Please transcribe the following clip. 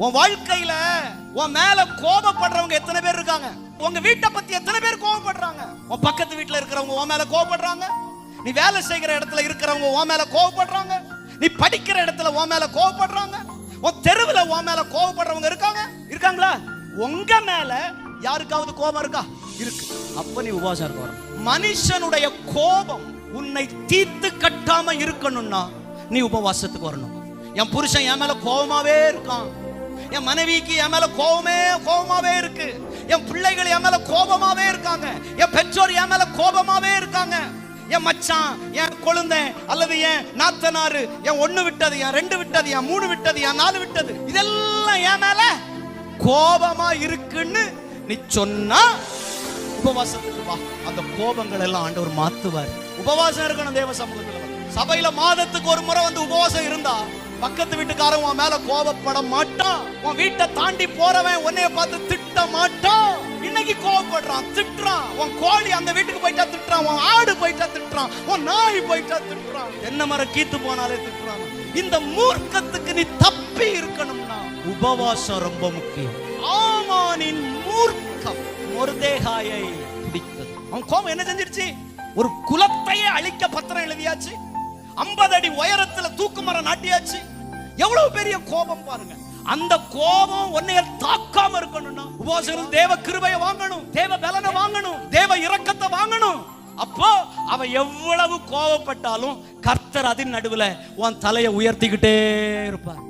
உன் வாழ்க்கையில உன் மேல கோபப்படுறவங்க எத்தனை பேர் இருக்காங்க? உங்க வீட்டை பத்தி எத்தனை பேர் கோபப்படுறாங்க? உன் பக்கத்து வீட்டுல இருக்கிறவங்க உன் மேல கோபப்படுறாங்க? நீ வேலை செய்கிற இடத்துல இருக்கிறவங்க உன் மேல கோபப்படுறாங்க? நீ படிக்கிற இடத்துல உன் மேல கோபப்படுறாங்க? உன் தெருவுல உன் மேல கோபப்படுறவங்க இருக்காங்க? இருக்காங்களா? உங்க மேல யாருக்காவது கோபம் இருக்கா? இருக்கு. அப்ப நீ உபவாசம் இருக்க. மனுஷனுடைய கோபம் உன்னை தீர்த்து கட்டாம இருக்கணும்னா நீ உபவாசத்துக்கு வரணும். என் புருஷன் என் மேல கோபமாவே இருக்கான். என் மனைவிக்கு என் மேல கோபமே கோபமாவே இருக்கு. என் பிள்ளைகள் என் மேல கோபமாவே இருக்காங்க. என் பெற்றோர் என் மேல கோபமாவே இருக்காங்க. என் மச்சான் என் கொழுந்தை அல்லது என் நாத்தனாரு என் ஒண்ணு விட்டது என் ரெண்டு விட்டது என் மூணு விட்டது என் நாலு விட்டது இதெல்லாம் என் மேல கோபமா இருக்குன்னு நீ சொன்னா உபவாசத்துக்கு வா. அந்த கோபங்கள் எல்லாம் ஆண்டவர் மாத்துவார். உபவாசம் இருக்கணும் தேவ சமூகத்துல. சபையில மாதத்துக்கு ஒரு முறை வந்து உபவாசம் இருந்தா பக்கத்து வீட்டுக்காரன் உன் மேல கோபப்பட மாட்டான். உன் வீட்டை தாண்டி போறவன் உன்னைய பார்த்து திட்ட மாட்டான். இன்னைக்கு கோபப்படுறான் திட்டுறான். உன் கோழி அந்த வீட்டுக்கு போயிட்டா திட்டுறான் உன் ஆடு போயிட்டா திட்டுறான் உன் நாய் போயிட்டா திட்டுறான். என்ன மரம் கீத்து போனாலே திட்டுறான். இந்த மூர்க்கத்துக்கு நீ தப்பி இருக்கணும்னா உபவாசம் ரொம்ப முக்கியம். ஆமானின் மூர்க்கம் மொர்தேகாயை பிடித்தது. அவன் கோபம் என்ன செஞ்சிருச்சு? ஒரு குலத்தையே அழிக்க பத்திரம் எழுதியாச்சு. ஐம்பது அடி உயரத்துல தூக்கு மரம் நாட்டியாச்சு. எவ்வளவு பெரிய கோபம் பாருங்க. அந்த கோபம் உன்னைய தாக்காம இருக்கணும்னா உபவாசம் தேவ கிருபையை வாங்கணும் தேவ பலனை வாங்கணும் தேவ இரக்கத்தை வாங்கணும். அப்போ அவ எவ்வளவு கோபப்பட்டாலும் கர்த்தர் அதன் நடுவுல உன் தலையை உயர்த்திக்கிட்டே இருப்பார்.